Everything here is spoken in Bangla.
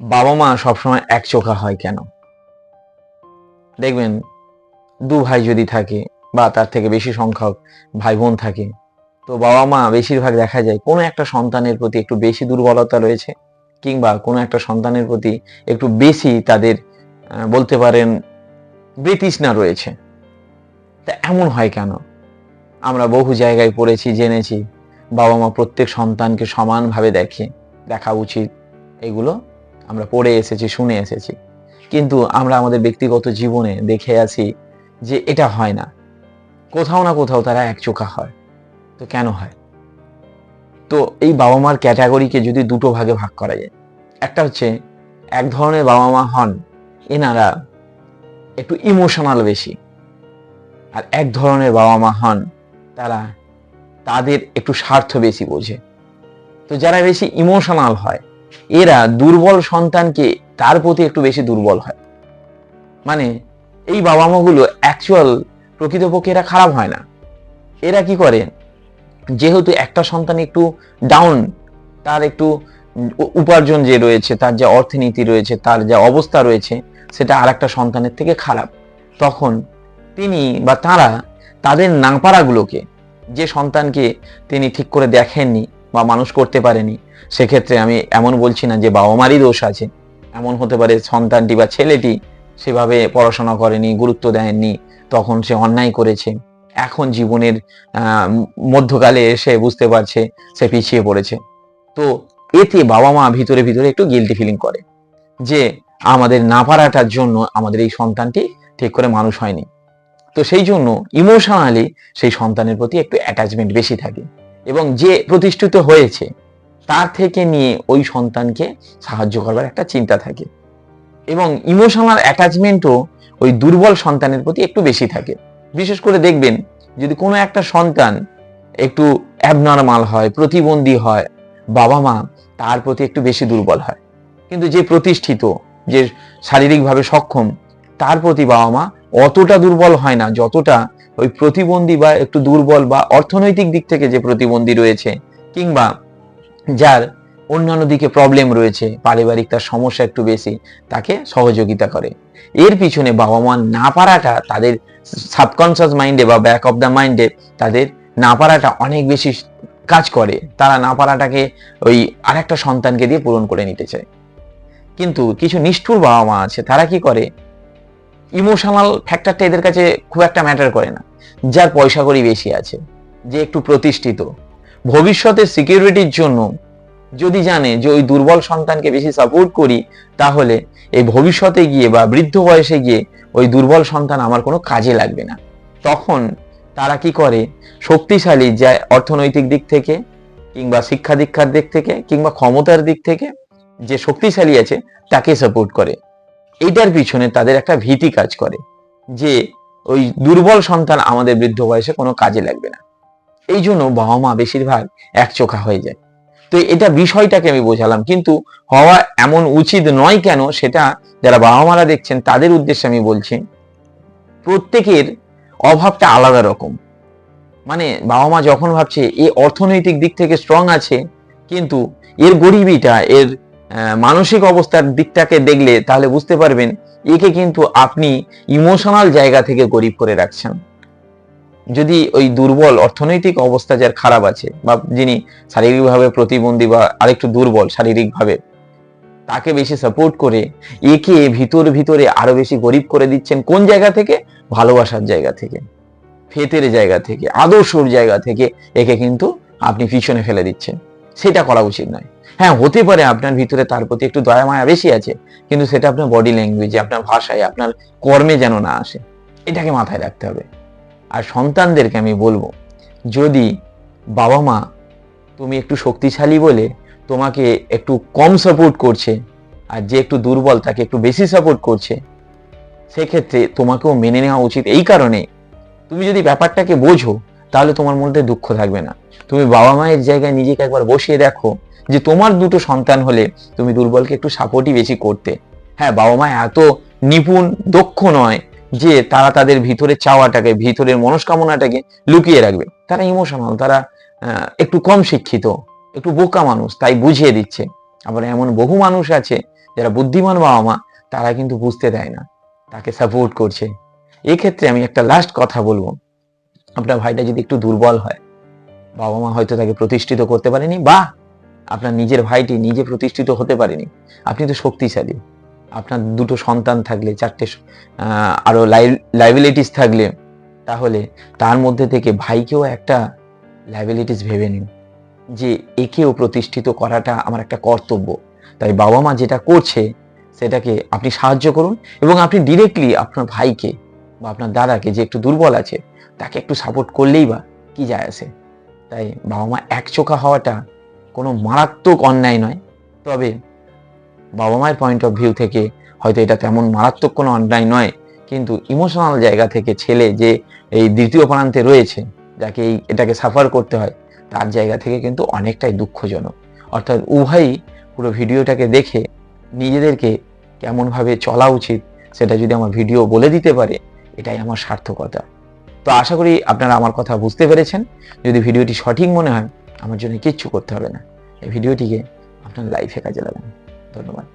বাবা মা সবসময় এক চোখা হয় কেন? দেখবেন, দু ভাই যদি থাকে বা তার থেকে বেশি সংখ্যক ভাই বোন থাকে, তো বাবা মা বেশিরভাগ দেখা যায় কোনো একটা সন্তানের প্রতি একটু বেশি দুর্বলতা রয়েছে কিংবা কোনো একটা সন্তানের প্রতি একটু বেশি তাদের বলতে পারেন, বৃতৃষ্ণা রয়েছে। তা এমন হয় কেন? আমরা বহু জায়গায় পড়েছি, জেনেছি বাবা মা প্রত্যেক সন্তানকে সমানভাবে দেখে, দেখা উচিত। এগুলো আমরা পড়ে এসেছি, শুনে এসেছি। কিন্তু আমরা আমাদের ব্যক্তিগত জীবনে দেখে আছি যে এটা হয় না। কোথাও না কোথাও তারা একচোখা হয়। তো কেন হয়? তো এই বাবা মার ক্যাটাগরিকে যদি দুটো ভাগে ভাগ করা যায়, একটা হচ্ছে এক ধরনের বাবা মা হন, এনারা একটু ইমোশনাল বেশি। আর এক ধরনের বাবা মা হন, তারা তাদের একটু স্বার্থ বেশি বোঝে। তো যারা বেশি ইমোশনাল হয় এরা দুর্বল সন্তানকে তার প্রতি একটু বেশি দুর্বল হয়। মানে এই বাবা মাগুলো অ্যাকচুয়াল প্রকৃতপক্ষে এরা খারাপ হয় না। এরা কি করে? যেহেতু একটা সন্তান একটু ডাউন তার একটু উপার্জন যে রয়েছে, তার যে অর্থনীতি রয়েছে, তার যে অবস্থা রয়েছে, সেটা আর একটা সন্তানের থেকে খারাপ। তখন তিনি বা তারা তাদের নাপারাগুলোকে যে সন্তানকে তিনি ঠিক করে দেখেননি বা মানুষ করতে পারেনি, সেক্ষেত্রে আমি এমন বলছি না যে বাবা মারই দোষ আছে। এমন হতে পারে সন্তানটি বা ছেলেটি সেভাবে পড়াশোনা করেনি, গুরুত্ব দেয়নি, তখন সে অন্যায় করেছে। এখন জীবনের মধ্যকালে এসে বুঝতে পারছে সে পিছিয়ে পড়েছে। তো এতে বাবা মা ভিতরে ভিতরে একটু গিলটি ফিলিং করে যে আমাদের না পারাটার জন্য আমাদের এই সন্তানটি ঠিক করে মানুষ হয়নি। তো সেই জন্য ইমোশনালি সেই সন্তানের প্রতি একটু অ্যাটাচমেন্ট বেশি থাকে। এবং যে প্রতিষ্ঠিত হয়েছে, তার থেকে নিয়ে ওই সন্তানকে সাহায্য করবার একটা চিন্তা থাকে। এবং ইমোশনাল অ্যাটাচমেন্টও ওই দুর্বল সন্তানের প্রতি একটু বেশি থাকে। বিশেষ করে দেখবেন, যদি কোনো একটা সন্তান একটু অ্যাবনর্মাল হয়, প্রতিবন্ধী হয়, বাবা মা তার প্রতি একটু বেশি দুর্বল হয়। কিন্তু যে প্রতিষ্ঠিত, যে শারীরিকভাবে সক্ষম, তার প্রতি বাবা মা অতটা দুর্বল হয় না, যতটা ওই প্রতিবন্ধী বা একটু দুর্বল বা অর্থনৈতিক দিক থেকে যে প্রতিবন্ধী রয়েছে কিংবা যার অন্যান্য দিকে প্রবলেম রয়েছে, পারিবারিক তার সমস্যা একটু বেশি, তাকে সহযোগিতা করে। এর পিছনে বাবা মা না পারাটা তাদের সাবকনসিয়াস মাইন্ডে বা ব্যাক অফ দ্য মাইন্ডে তাদের না পারাটা অনেক বেশি কাজ করে। তারা না পারাটাকে ওই আরেকটা সন্তানকে দিয়ে পূরণ করে নিতে চায়। কিন্তু কিছু নিষ্ঠুর বাবা মা আছে, তারা কি করে? ইমোশনাল ফ্যাক্টরটা এদের কাছে খুব একটা ম্যাটার করে না। যার পয়সা করি বেশি আছে, যে একটু প্রতিষ্ঠিত। ভবিষ্যতের সিকিউরিটির জন্য যদি জানে যে ওই দুর্বল সন্তানকে বেশি সাপোর্ট করি, তাহলে এই ভবিষ্যতে গিয়ে বা বৃদ্ধ বয়সে গিয়ে ওই দুর্বল সন্তান আমার কোনো কাজে লাগবে না। তখন তারা কি করে? শক্তিশালী যা অর্থনৈতিক দিক থেকে কিংবা শিক্ষা দীক্ষার দিক থেকে কিংবা ক্ষমতার দিক থেকে যে শক্তিশালী আছে, তাকে সাপোর্ট করে। এইটার পিছনে তাদের একটা ভীতি কাজ করে যে ওই দুর্বল সন্তান আমাদের বৃদ্ধ বয়সে কোনো কাজে লাগবে না। এই জন্য বাবা মা বেশিরভাগ একচোখা হয়ে যায়। তো এটা বিষয়টাকে আমি বোঝালাম, কিন্তু হওয়া এমন উচিত নয় কেন সেটা যারা বাবা মারা দেখছেন তাদের উদ্দেশ্যে আমি বলছি, প্রত্যেকের অভাবটা আলাদা রকম। মানে বাবা মা যখন ভাবছে, এ অর্থনৈতিক দিক থেকে স্ট্রং আছে, কিন্তু এর গরিবিটা, এর মানসিক অবস্থার দিকটাকে দেখলে তাহলে বুঝতে পারবেন একে কিন্তু আপনি ইমোশনাল জায়গা থেকে গরিব করে রাখছেন। যদি ওই দুর্বল অর্থনৈতিক অবস্থা যার খারাপ আছে বা যিনি শারীরিকভাবে প্রতিবন্ধী বা আরেকটু দুর্বল শারীরিকভাবে, তাকে বেশি সাপোর্ট করে একে ভিতর ভিতরে আরও বেশি গরিব করে দিচ্ছেন কোন জায়গা থেকে? ভালোবাসার জায়গা থেকে, ফেতের জায়গা থেকে, আদর্শর জায়গা থেকে একে কিন্তু আপনি পিছনে ফেলে দিচ্ছেন। সেটা করা উচিত নয়। হ্যাঁ হতে পারে আপনার ভিতরে তার প্রতি একটু দয়া মায়া বেশি আছে, কিন্তু সেটা আপনার বডি ল্যাঙ্গুয়েজে আপনার ভাষায়, আপনার কর্মে যেন না আসে, এটাকে মাথায় রাখতে হবে। আর সন্তানদেরকে আমি বলব, যদি বাবা মা তুমি একটু শক্তিশালী বলে তোমাকে একটু কম সাপোর্ট করছে, আর যে একটু দুর্বল তাকে একটু বেশি সাপোর্ট করছে, সেক্ষেত্রে তোমাকেও মেনে নেওয়া উচিত। এই কারণে তুমি যদি ব্যাপারটাকে বোঝো, তাহলে তোমার মধ্যে দুঃখ থাকবে না। তুমি বাবা মায়ের জায়গায় নিজেকে একবার বসিয়ে দেখো যে তোমার দুটো সন্তান হলে তুমি দুর্বলকে একটু সাপোর্টই বেশি করতে। হ্যাঁ বাবা মা এত নিপুণ, দক্ষ নয় যে তারা তাদের ভিতরে চাওয়াটাকে, ভিতরের মনস্কামনাটাকে লুকিয়ে রাখবে। তারা ইমোশনাল তারা একটু কম শিক্ষিত, একটু বোকা মানুষ, তাই বুঝিয়ে দিচ্ছে। আবার এমন বহু মানুষ আছে, যারা বুদ্ধিমান বাবা মা, তারা কিন্তু বুঝতে দেয় না, তাকে সাপোর্ট করছে। এক্ষেত্রে আমি একটা লাস্ট কথা বলব। আপনার ভাইটা যদি একটু দুর্বল হয়, বাবা মা হয়তো তাকে প্রতিষ্ঠিত করতে পারেনি, বা আপনার নিজের ভাইটি নিজে প্রতিষ্ঠিত হতে পারেনি। আপনি তো শক্তিশালী। আপনার দুটো সন্তান থাকলে চারটে স- আহ, আরও লাইবিলিটিস থাকলে তাহলে তার মধ্যে থেকে ভাইকেও একটা লাইবিলিটিস ভেবে নিন যে একেও প্রতিষ্ঠিত করাটা আমার একটা কর্তব্য। তাই বাবা মা যেটা করছে সেটাকে আপনি সাহায্য করুন এবং আপনি ডিরেক্টলি আপনার ভাইকে বা আপনার দাদাকে যে একটু দুর্বল আছে তাকে একটু সাপোর্ট করলেই বা কি যায় আসে। তাই বাবা মা একচোখা হওয়াটা কোনো মারাত্মক অন্যায় নয়। তবে বাবা মায়ের পয়েন্ট অফ ভিউ থেকে হয়তো এটা তেমন মারাত্মক কোনো অন্যায় নয়, কিন্তু ইমোশনাল জায়গা থেকে ছেলে যে এই দ্বিতীয় প্রান্তে রয়েছে, যাকে এই এটাকে সাফার করতে হয়, তার জায়গা থেকে কিন্তু অনেকটাই দুঃখজনক। অর্থাৎ উভয়ই পুরো ভিডিওটাকে দেখে নিজেদেরকে কেমনভাবে চলা উচিত, সেটা যদি আমার ভিডিও বলে দিতে পারে, এটাই আমার সার্থকতা। তো আশা করি আপনারা আমার কথা বুঝতে পেরেছেন। যদি ভিডিওটি সঠিক মনে হয় আমার জন্য কিচ্ছু করতে হবে না। এই ভিডিওটিকে আপনার লাইফে কাজে লাগান। ধন্যবাদ।